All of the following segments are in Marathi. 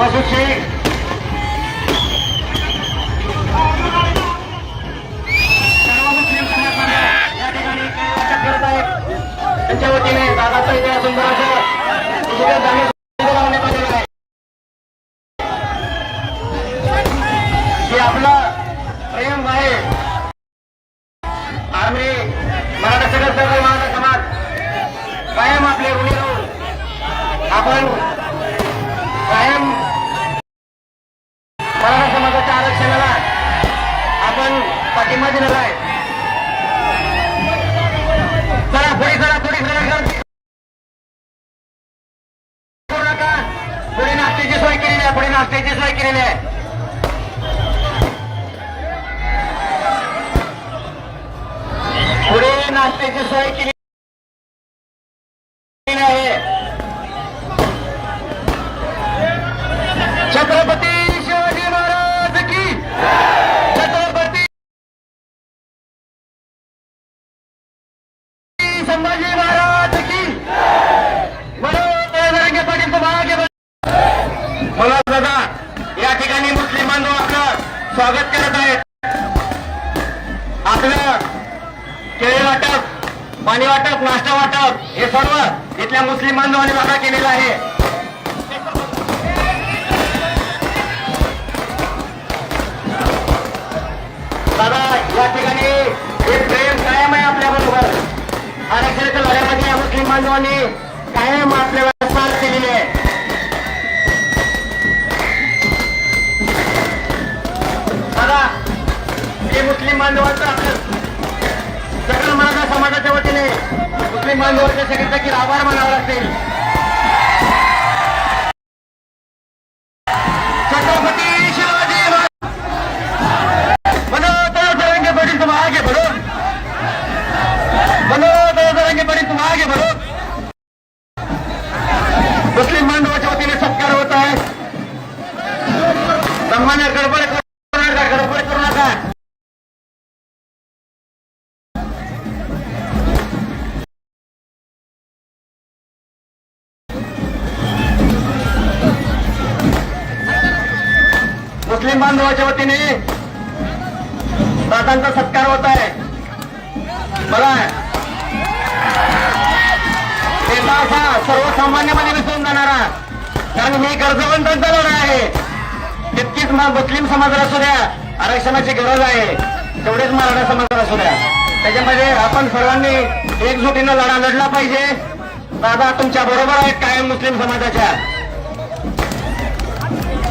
मसूद त्यांच्या वतीने दादाचा सुंदर असं आपलं प्रेम आहे. आम्ही मराठा सगळं Thank you. वाटप इथल्या मुस्लिम बांधवांनी बघा केलेला आहे. दादा या ठिकाणी हे प्रेम कायम आहे आपल्या बरोबर. आरक्षणाच्या लढ्यामध्ये या मुस्लिम बांधवांनी कायम आपल्याला साथ केलेली आहे. दादा हे मुस्लिम बांधवांचं आपल्या सकल मराठा समाजाच्या वतीने मुस्लिम बांधवांच्या सगळ्यांचा देखील आभार मानावा लागतील मुस्लिम बांधवाच्या वतीने दादांचा सत्कार होत आहे. बघा नेता असा सर्वसामान्यमध्ये विसरून जाणारा कारण मी गरजवंतांचा लढा आहे. तितकीच मुस्लिम समाजाला असू द्या आरक्षणाची गरज आहे. तेवढेच मराठा समाजाला असू द्या. त्याच्यामध्ये आपण सर्वांनी एकजुटीनं लढा लढला पाहिजे. दादा तुमच्या बरोबर आहेत कायम मुस्लिम समाजाच्या.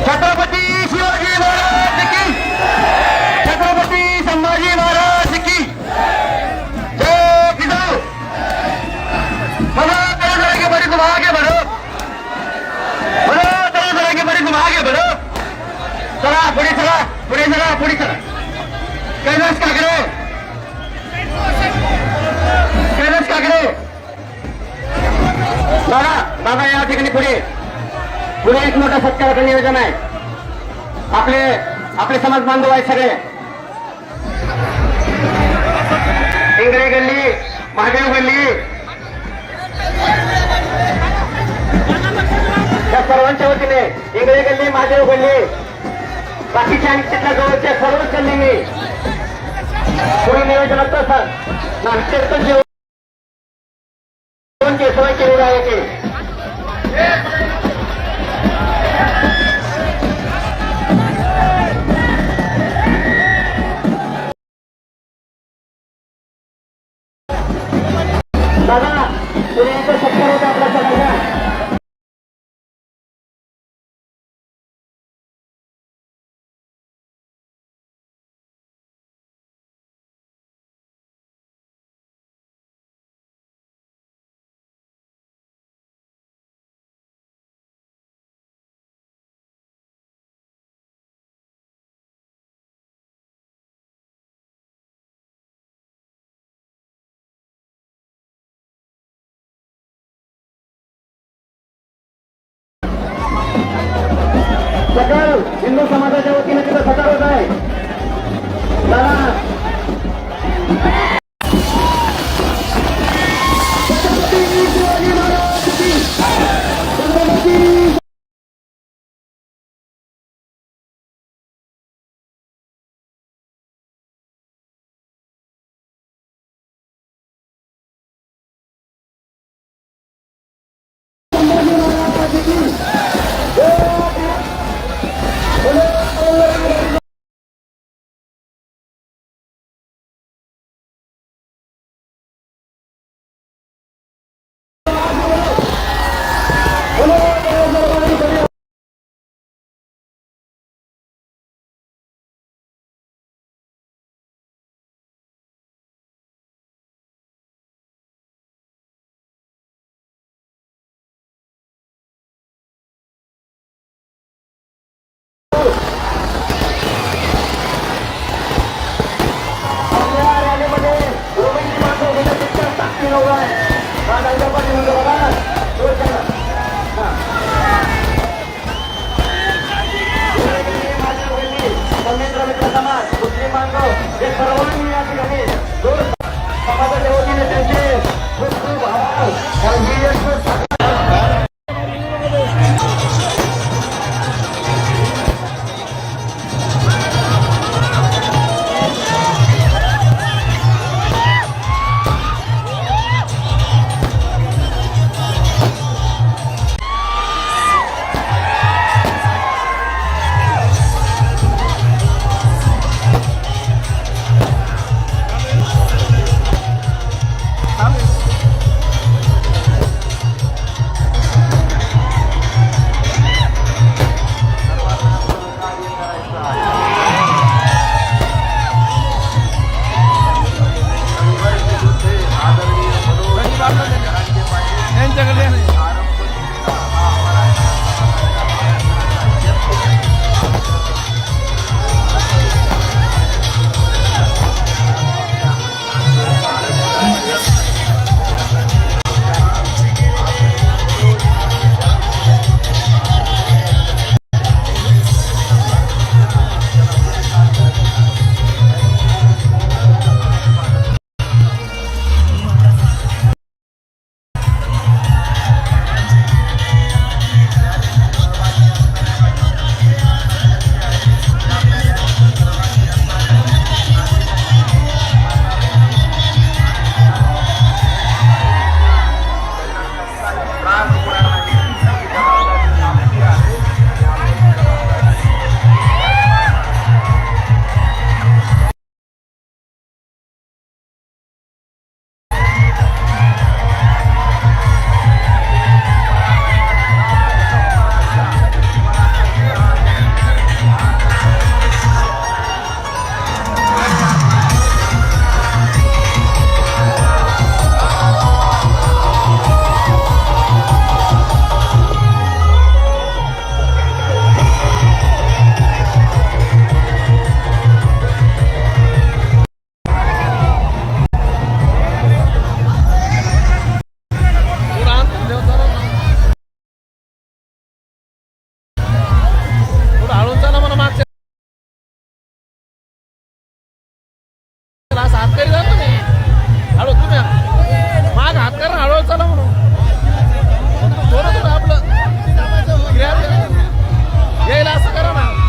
छत्रपती शिवाजी महाराज की छत्रपती संभाजी महाराज की जय! किसान! बोलो तरह तरह के बड़ी तुम आगे बढ़ो बोलो तरह तरह के बड़ी तुम आगे बढ़ो चला पुढे चला पुढे चला पुढे चला। कैलास काकडे कैलास काकडे दादा दादा या ठिकाणी पुढे. पुढे एक मोठा सत्काराचं नियोजन आहे. आपले आपले समाज बांधव आहेत सगळे. इंगळे गल्ली महादेव गल्ली. या सर्वांच्या वतीने इंगळे गल्ली महादेव गल्ली. बाकीच्या आणि तिथल्या जवळच्या सर्वच गल्लींनी पुढे नियोजनाचं सर नाट्याचं सकल हिंदू समाजाच्या वतीने तिथं Para चला हात करी जा तुम्ही. हळू तुम्ही माग हात करा हळूहळू चला म्हणून. थोडं थोडं आपलं. grab यायला असं करा ना.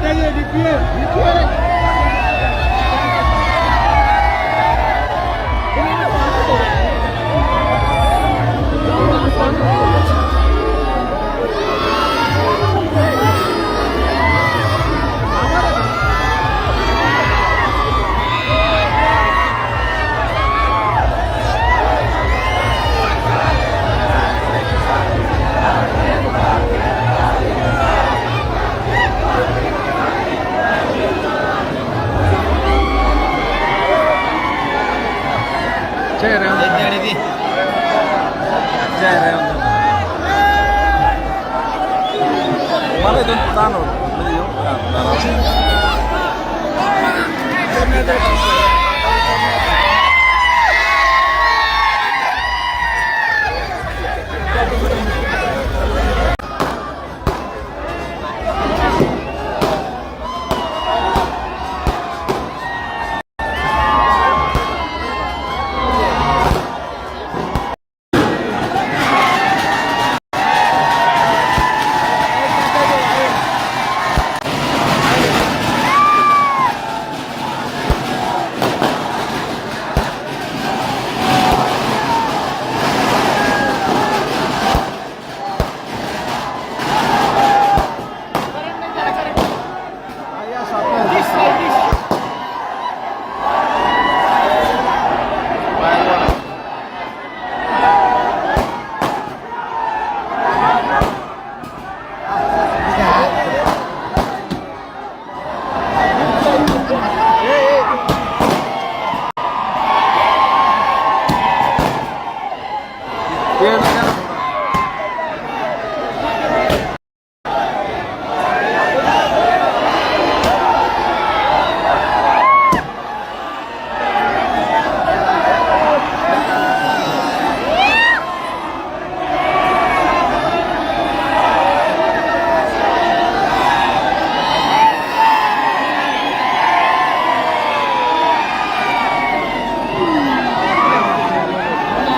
जय another.